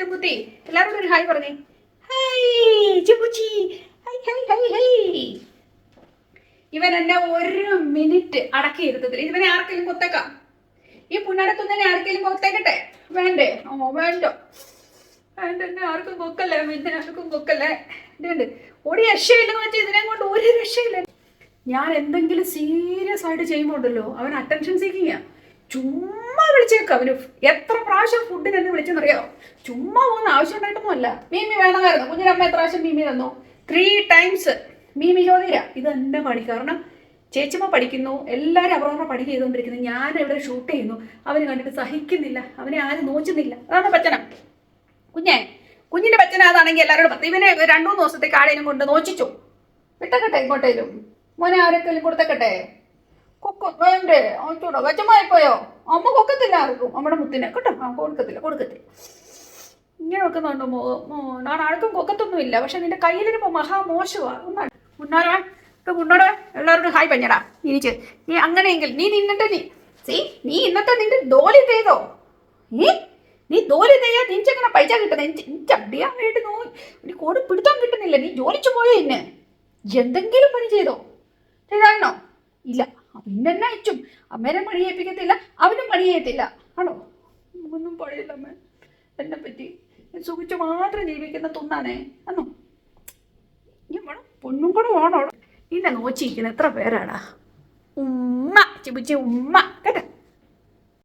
ചിറ്റുമ്പുത്തി എല്ലാവരും ഒരു ഹായ് പറഞ്ഞേ. ഹൈ ചിമ്പുച്ചി ഹൈ ഇവൻ എന്നെ ഒരു മിനിറ്റ് അടക്കി ഇരുത്തത്തില്ല. ഇവനെ ആർക്കെങ്കിലും കൊത്തേക്കാം? ഈ പുന്നടത്തുനിന്നെ ആർക്കെങ്കിലും കൊത്തേക്കട്ടെ? വേണ്ടേ? ഓ വേണ്ടോ. വേണ്ട എന്നെ ആർക്കും കൊക്കല്ലേ? പിന്നെ ആർക്കും കൊക്കല്ലേ? ഇതുണ്ട് ഒരു രക്ഷയില്ലെന്ന് വെച്ചാൽ ഇതിനെ കൊണ്ട് ഒരു രക്ഷയില്ല. ഞാൻ എന്തെങ്കിലും സീരിയസ് ആയിട്ട് ചെയ്യുമ്പോണ്ടല്ലോ അവൻ അറ്റൻഷൻ സീക്കിങ്ങാ ചുമ്മാ വിളിച്ചേക്കും അവന് എത്ര പ്രാവശ്യം ഫുഡിന് എന്നെ വിളിച്ചെന്നറിയോ ചുമ്മാ പോകുന്ന ആവശ്യം ഉണ്ടായിട്ടൊന്നും അല്ല മീമി വേണമായിരുന്നു. കുഞ്ഞിനമ്മ എത്ര പ്രാവശ്യം മീമി തന്നു? ത്രീ ടൈംസ് മീമി ചോദിര ഇത് എന്റെ പണി കാരണം ചേച്ചിമ്മ പഠിക്കുന്നു. എല്ലാവരും അവരവരുടെ പണി ചെയ്തുകൊണ്ടിരിക്കുന്നു. ഞാൻ ഇവിടെ ഷൂട്ട് ചെയ്യുന്നു. അവന് കണ്ടിട്ട് സഹിക്കുന്നില്ല. അവനെ ആരും നോച്ചുന്നില്ല അതാണ് പച്ചനം കുഞ്ഞെ കുഞ്ഞിന്റെ പച്ചന എല്ലാവരോടും പത്ത് ഇവനെ രണ്ടു മൂന്ന് ദിവസത്തേക്ക് ആടേലും കൊണ്ട് നോച്ചിച്ചു വിട്ടക്കട്ടെ ഇങ്ങോട്ടേലും. മോനെ ആരൊക്കെ കൊടുത്തേക്കട്ടെ? കൊക്ക വേണ്ടേ? അവൻ വെച്ചമായി പോയോ അമ്മ കൊക്കത്തില്ല ആർക്കും. നമ്മുടെ മുത്തിനെ. കേട്ടോ? ആ കൊടുക്കത്തില്ല കൊടുക്കത്തില്ല. ഇങ്ങനെ വെക്കുന്നുണ്ട് മോ മോ ഞാൻ ആർക്കും കൊക്കത്തൊന്നുമില്ല പക്ഷെ നിന്റെ കയ്യിലിരിപ്പോ മഹാമോശമാ ഉണ്ണാരാ ഉണ്ണോടെ എല്ലാവരോടും ഹായ് പഞ്ഞടാ എനിക്ക് നീ അങ്ങനെയെങ്കിൽ നീ നിന്നിട്ട് നീ സീ നീ ഇന്നത്തെ നിന്റെ ദോലി ചെയ്തോ ഏ? നീ ജോലി ചെയ്യാൻ നിനച്ചെങ്ങനെ പൈസ കിട്ടുന്നത് എനിക്ക് അടിയാൻ വേണ്ടി നോ ഒരു കോട് പിടുത്തം കിട്ടുന്നില്ല. നീ ജോലിച്ചു പോയോ എന്നെ എന്തെങ്കിലും പണി ചെയ്തോ? ചെയ്താണോ ഇല്ല. പിന്നെ തന്നെ അയച്ചും. അമ്മേനെ പണി ചെയ്യിപ്പിക്കത്തില്ല അവനും പണി ചെയ്യത്തില്ല ആണോ? ഒന്നും പണിയില്ല അമ്മ. എന്നെ പറ്റി സുഖിച്ച് മാത്രം ജീവിക്കുന്ന തുന്നാണേ. അന്നോ ഞാൻ വേണം. പൊണ്ണും കൂടെ വേണോ നിന്നെ നോച്ചിരിക്കുന്ന. എത്ര പേരാടാ? ഉമ്മ. ചിബിച്ചി ഉമ്മ.